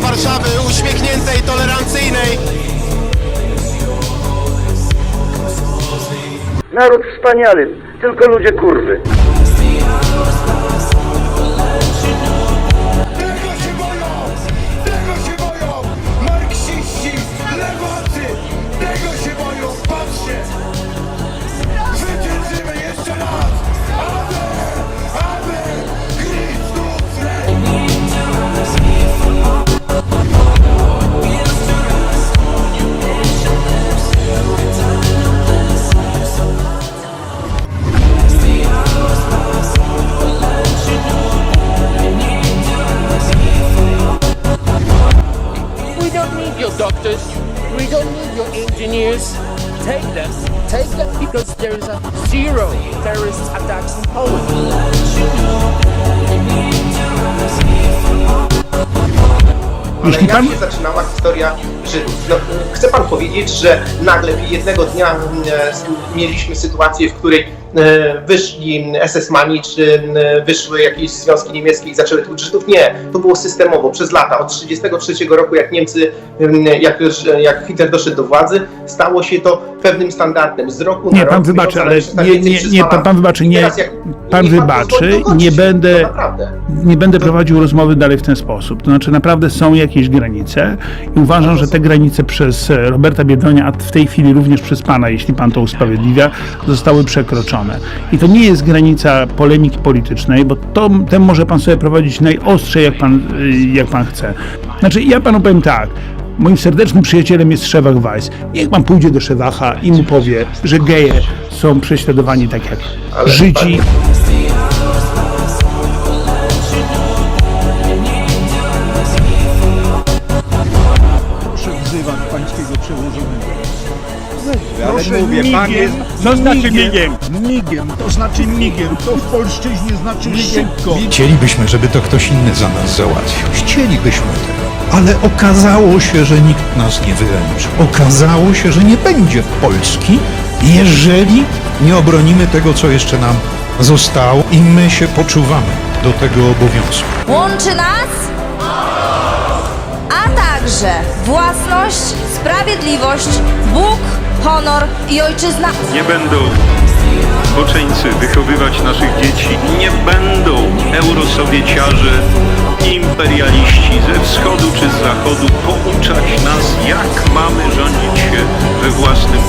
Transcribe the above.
Warszawy uśmiechniętej, tolerancyjnej. Naród wspaniały, tylko ludzie kurwy. Don't need your doctors. We don't need your engineers. Take them. Take them because there is a zero terrorist attacks in Poland. Jak się zaczynała historia Żydów? No, chce pan powiedzieć, że nagle jednego dnia mm, e, mieliśmy sytuację, w której wyszli SS-mani, czy e, wyszły jakieś związki niemieckie i zaczęły tłuc Żydów? Nie, to było systemowo, przez lata. Od 1933 roku, jak Niemcy, jak, już, e, jak Hitler doszedł do władzy, stało się to pewnym standardem. Z roku na Nie, rok pan wybaczy, ale nie, nie, nie, pan, pan wybaczy, nie, teraz jak- pan niech wybaczy, dokończyć. nie będę, nie będę prowadził rozmowy dalej w ten sposób. To znaczy naprawdę są jakieś granice i uważam, że te granice przez e, Roberta Biedronia, a w tej chwili również przez pana, jeśli pan to usprawiedliwia, zostały przekroczone. I to nie jest granica polemiki politycznej, bo to, ten może pan sobie prowadzić najostrzej, jak pan, y, jak pan chce. Znaczy ja panu powiem tak, Moim serdecznym przyjacielem jest Szewach Weiss. Niech pan pójdzie do Szewacha i mu powie, że geje są prześladowani tak jak Żydzi. Proszę wzywać pańskiego przełożonego. Proszę mówię, pan jest... Co znaczy migiem? Migiem, to znaczy migiem. To w polszczyźnie znaczy szybko. Chcielibyśmy, żeby to ktoś inny za nas załatwił. Chcielibyśmy tego. Ale okazało się, że nikt nas nie wyręczy. Okazało się, że nie będzie Polski, jeżeli nie obronimy tego, co jeszcze nam zostało i my się poczuwamy do tego obowiązku. Łączy nas, a także własność, sprawiedliwość, Bóg, honor i ojczyzna. Nie będą zboczeńcy wychowywać naszych dzieci, nie będą eurosowieciarze, imperialiści ze wschodu czy z zachodu pouczać nas, jak mamy rządzić się we własnym.